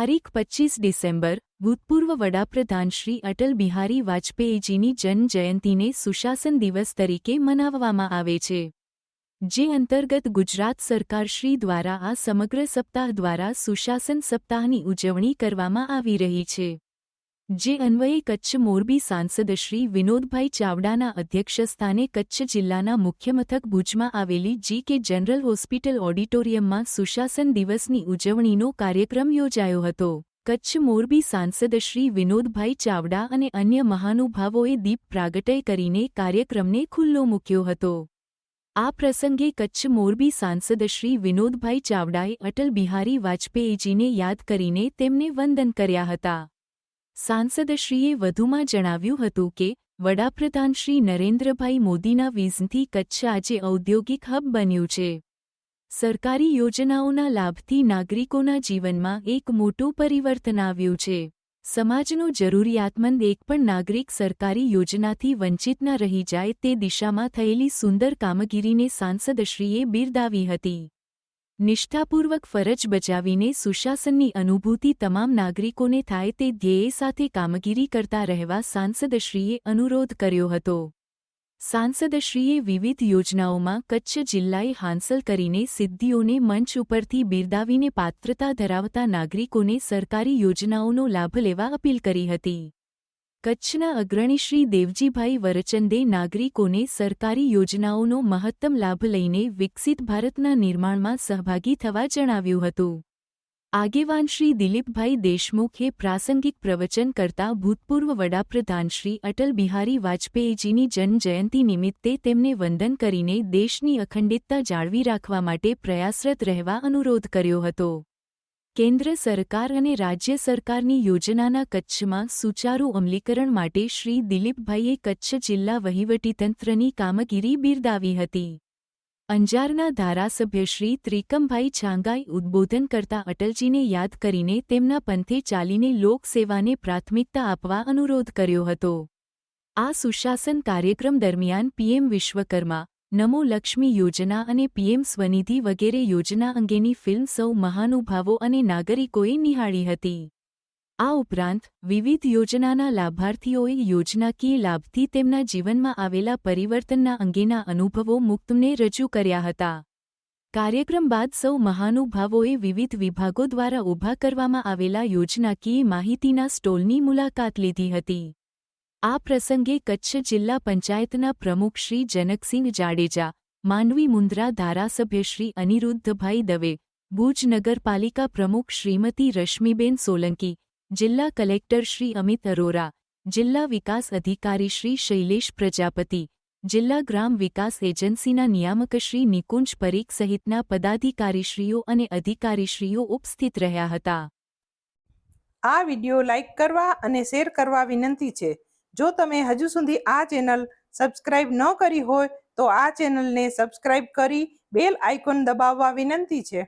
તારીખ પચીસ ડિસેમ્બર, ભૂતપૂર્વ વડાપ્રધાન શ્રી અટલ બિહારી વાજપેયીજીની જન્મજયંતીને સુશાસન દિવસ તરીકે મનાવવામાં આવે છે. જે અંતર્ગત ગુજરાત સરકાર શ્રી દ્વારા આ સમગ્ર સપ્તાહ દ્વારા સુશાસન સપ્તાહની ઉજવણી કરવામાં આવી રહી છે. જે અન્વયે કચ્છ મોરબી સાંસદ શ્રી વિનોદભાઈ ચાવડાના અધ્યક્ષસ્થાને કચ્છ જિલ્લાના મુખ્યમથક ભુજમાં આવેલી જી કે જનરલ હોસ્પિટલ ઓડિટોરિયમમાં સુશાસન દિવસની ઉજવણીનો કાર્યક્રમ યોજાયો હતો. કચ્છ મોરબી સાંસદ શ્રી વિનોદભાઈ ચાવડા અને અન્ય મહાનુભાવોએ દીપ પ્રાગટય કરીને કાર્યક્રમને ખુલ્લો મૂક્યો હતો. આ પ્રસંગે કચ્છ મોરબી સાંસદ શ્રી વિનોદભાઈ ચાવડાએ અટલ બિહારી વાજપેયીજીને યાદ કરીને તેમને વંદન કર્યા હતા. સાંસદશ્રીએ વધુમાં જણાવ્યું હતું કે, વડાપ્રધાન શ્રી નરેન્દ્રભાઈ મોદીના વિઝનથી કચ્છ આજે ઔદ્યોગિક હબ બન્યું છે. સરકારી યોજનાઓના લાભથી નાગરિકોના જીવનમાં એક મોટું પરિવર્તન આવ્યું છે. સમાજનો જરૂરિયાતમંદ એક પણ નાગરિક સરકારી યોજનાથી વંચિત ન રહી જાય તે દિશામાં થયેલી સુંદર કામગીરીને સાંસદશ્રીએ બિરદાવી હતી. નિષ્ઠાપૂર્વક ફરજ બજાવીને સુશાસનની અનુભૂતિ તમામ નાગરિકોને થાય તે ધ્યેય સાથે કામગીરી કરતા રહેવા સાંસદશ્રીએ અનુરોધ કર્યો હતો. સાંસદશ્રીએ વિવિધ યોજનાઓમાં કચ્છ જિલ્લાએ હાંસલ કરીને સિદ્ધિઓને મંચ ઉપરથી બિરદાવીને પાત્રતા ધરાવતા નાગરિકોને સરકારી યોજનાઓનો લાભ લેવા અપીલ કરી હતી. કચ્છના અગ્રણી શ્રી દેવજીભાઈ વરચંદે નાગરિકોને સરકારી યોજનાઓનો મહત્તમ લાભ લઈને વિકસિત ભારતના નિર્માણમાં સહભાગી થવા જણાવ્યું હતું. આગેવાન શ્રી દિલીપભાઈ દેશમુખે પ્રાસંગિક પ્રવચન કરતા ભૂતપૂર્વ વડાપ્રધાન શ્રી અટલ બિહારી વાજપેયીજીની જન્મજયંતિ નિમિત્તે તેમને વંદન કરીને દેશની અખંડિતતા જાળવી રાખવા માટે પ્રયાસરત રહેવા અનુરોધ કર્યો હતો. કેન્દ્ર સરકાર અને રાજ્ય સરકારની યોજનાના કચ્છમાં સુચારુ અમલીકરણ માટે શ્રી દિલીપભાઈએ કચ્છ જિલ્લા વહીવટીતંત્રની કામગીરી બિરદાવી હતી. અંજારના ધારાસભ્ય શ્રી ત્રિકમભાઈ છાંગાઈ ઉદ્બોધન કરતા અટલજીને યાદ કરીને તેમના પંથે ચાલીને લોકસેવાને પ્રાથમિકતા આપવા અનુરોધ કર્યો હતો. આ સુશાસન કાર્યક્રમ દરમિયાન પીએમ વિશ્વકર્મા નમો લક્ષ્મી યોજના અને પીએમ સ્વનિધિ વગેરે યોજના અંગેની ફિલ્મ સૌ મહાનુભાવો અને નાગરિકોએ નિહાળી હતી. આ ઉપરાંત, વિવિધ યોજનાના લાભાર્થીઓએ યોજનાકીય લાભથી તેમના જીવનમાં આવેલા પરિવર્તનના અંગેના અનુભવો મુક્તને રજૂ કર્યા હતા. કાર્યક્રમ બાદ સૌ મહાનુભાવોએ વિવિધ વિભાગો દ્વારા ઊભા કરવામાં આવેલા યોજનાકીય માહિતીના સ્ટોલની મુલાકાત લીધી હતી. આ પ્રસંગે કચ્છ જિલ્લા પંચાયતના પ્રમુખ શ્રી જનકસિંહ જાડેજા માંડવી મુન્દ્રા ધારાસભ્ય શ્રી અનિરુદ્ધભાઈ દવે, ભુજ નગરપાલિકા પ્રમુખ શ્રીમતી રશ્મિબેન સોલંકી, જિલ્લા કલેક્ટર શ્રી અમિત અરોરા, જિલ્લા વિકાસ અધિકારી શ્રી શૈલેષ પ્રજાપતિ, જિલ્લા ગ્રામ વિકાસ એજન્સીના નિયામક શ્રી નિકુંજ પરીખ સહિતના પદાધિકારીશ્રીઓ અને અધિકારીશ્રીઓ ઉપસ્થિત રહ્યા હતા. આ વિડિયો લાઇક કરવા અને શેર કરવા વિનંતી છે. જો તમે હજુ સુધી આ ચેનલ સબસ્ક્રાઇબ ન કરી હોય, તો આ ચેનલને સબસ્ક્રાઇબ કરી બેલ આઇકોન દબાવવા વિનંતી છે.